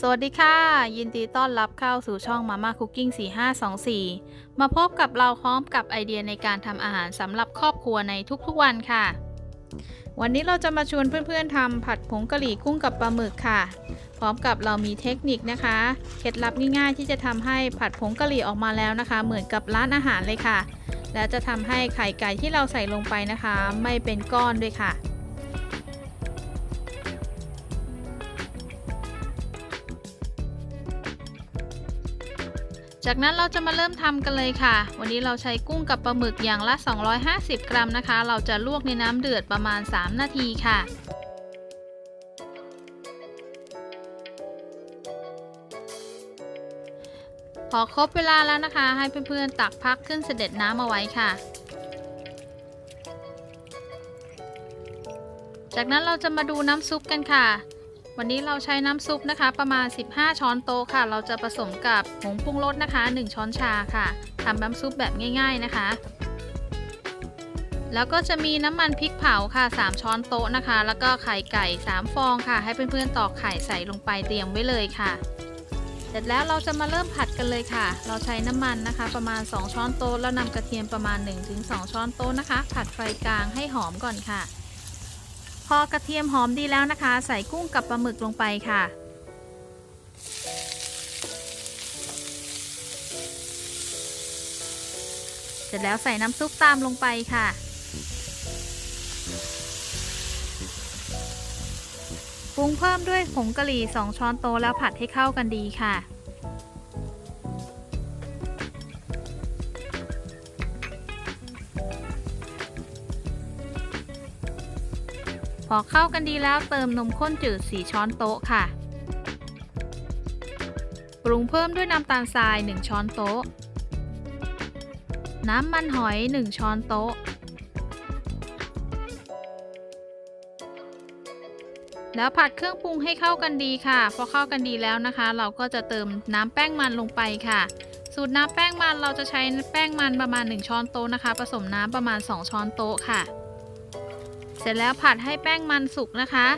สวัสดีค่ะ ยินดีต้อนรับเข้าสู่ช่อง Mama Cooking 4524 มาพบกับเราพร้อมกับไอเดียในการทำอาหารสำหรับครอบครัวในทุกๆวันค่ะ วันนี้เราจะมาชวนเพื่อนๆทำผัดผงกะหรี่กุ้งกับปลาหมึกค่ะ พร้อมกับเรามีเทคนิคนะคะ เคล็ดลับง่ายๆ ที่จะทำให้ผัดผงกะหรี่ออกมาแล้วนะคะ เหมือนกับร้านอาหารเลยค่ะ และจะทำให้ไข่ไก่ที่เราใส่ลงไปนะคะ ไม่เป็นก้อนด้วยค่ะ จากนั้นเราจะมาเริ่มทำกันเลยค่ะ วันนี้เราใช้กุ้งกับปลาหมึกอย่างละ 250 กรัมนะคะ เราจะลวกในน้ำเดือดประมาณ 3 นาทีค่ะพอครบเวลาแล้วนะคะ ให้เพื่อนๆตักพักขึ้นเสด็จน้ำเอาไว้ค่ะ จากนั้นเราจะมาดูน้ำซุปกันค่ะ วันนี้เราใช้น้ำซุปนะคะ ประมาณ 15 ช้อนโต๊ะค่ะ เราจะผสมกับผงปรุงรสนะคะ 1 ช้อนชาค่ะทำน้ำซุปแบบง่าย ๆนะคะ แล้วก็จะมีน้ำมันพริกเผาค่ะ 3 ช้อนโต๊ะนะคะ แล้วก็ไข่ไก่ 3 ฟองค่ะ ให้เพื่อนๆตอกไข่ใส่ลงไปเตรียมไว้เลยค่ะ เสร็จแล้วเราจะมาเริ่มผัดกันเลยค่ะ เราใช้น้ำมันนะคะ ประมาณ 2 ช้อนโต๊ะแล้วนำกระเทียมประมาณ 1-2 ช้อนโต๊ะนะคะ ผัดไฟกลางให้หอมก่อนค่ะ พอกระเทียมหอมดีแล้วนะคะ ใส่กุ้งกับปลาหมึกลงไปค่ะ เสร็จแล้วใส่น้ำซุปตามลงไปค่ะ ปรุงเพิ่มด้วยผงกะหรี่ 2 ช้อนโต๊ะแล้วผัดให้เข้ากันดีค่ะ พอเข้ากันดีแล้วเติมนมข้นจืด 4 ช้อนโต๊ะค่ะ ปรุงเพิ่มด้วยน้ำตาลทราย 1 ช้อนโต๊ะ น้ำมันหอย 1 ช้อนโต๊ะ แล้วผัดเครื่องปรุงให้เข้ากันดีค่ะ พอเข้ากันดีแล้วนะคะ เราก็จะเติมน้ำแป้งมันลงไปค่ะสูตรน้ำแป้งมันเราจะใช้แป้งมันประมาณ 1 ช้อนโต๊ะนะคะ ผสมน้ำประมาณ 2 ช้อนโต๊ะค่ะ ร็จแล้วผัดให้แป้งมันสุกนะคะ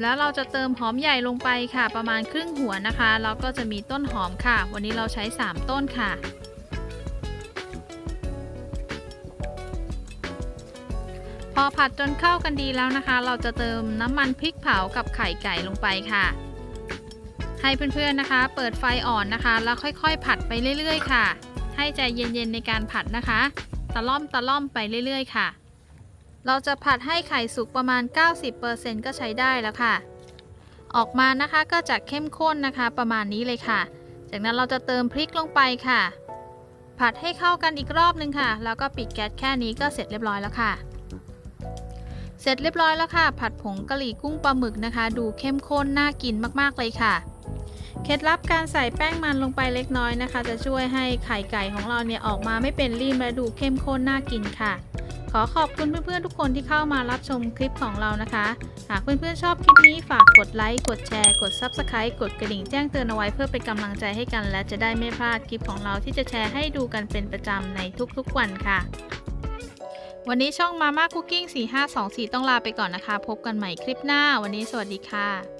แล้วเราจะเติมหอมใหญ่ลงไปค่ะ ประมาณครึ่งหัวนะคะ แล้วก็จะมีต้นหอมค่ะ วันนี้เราใช้ 3 ต้นค่ะ พอผัดจนเข้ากันดีแล้วนะคะ เราจะเติมน้ำมันพริกเผากับไข่ไก่ลงไปค่ะ ให้เพื่อนๆนะคะ เปิดไฟอ่อนนะคะ แล้วค่อยๆ ผัดไปเรื่อย ๆ ค่ะ ให้ใจเย็นๆในการผัดนะคะ ตะล่อมตะล่อมไปเรื่อย ๆ ค่ะ เราจะผัดให้ไข่สุกประมาณ 90%ก็ใช้ได้แล้วค่ะ ออกมานะคะก็จะเข้มข้นนะคะประมาณนี้เลยค่ะ จากนั้นเราจะเติมพริกลงไปค่ะ ผัดให้เข้ากันอีกรอบนึงค่ะ แล้วก็ปิดแก๊สแค่นี้ก็เสร็จเรียบร้อยแล้วค่ะ เสร็จเรียบร้อยแล้วค่ะ ผัดผงกะหรี่กุ้งปลาหมึกนะคะ ดูเข้มข้นน่ากินมากๆเลยค่ะเคล็ดลับการใส่แป้งมันลงไปเล็กน้อยนะคะ จะช่วยให้ไข่ไก่ของเราเนี่ยออกมาไม่เป็นรีมและดูเข้มข้นน่ากินค่ะ ขอขอบคุณเพื่อนๆทุกคนที่เข้ามารับชมคลิปของเรานะคะ หากเพื่อนๆชอบคลิปนี้ฝากกดไลค์ กดแชร์ กด Subscribe กดกระดิ่งแจ้งเตือนเอาไว้เพื่อเป็นกำลังใจให้กัน และจะได้ไม่พลาดคลิปของเราที่จะแชร์ให้ดูกันเป็นประจำในทุกๆวันค่ะ วันนี้ช่อง Mama Cooking 4524 ต้องลาไปก่อนนะคะ พบกันใหม่คลิปหน้า วันนี้สวัสดีค่ะ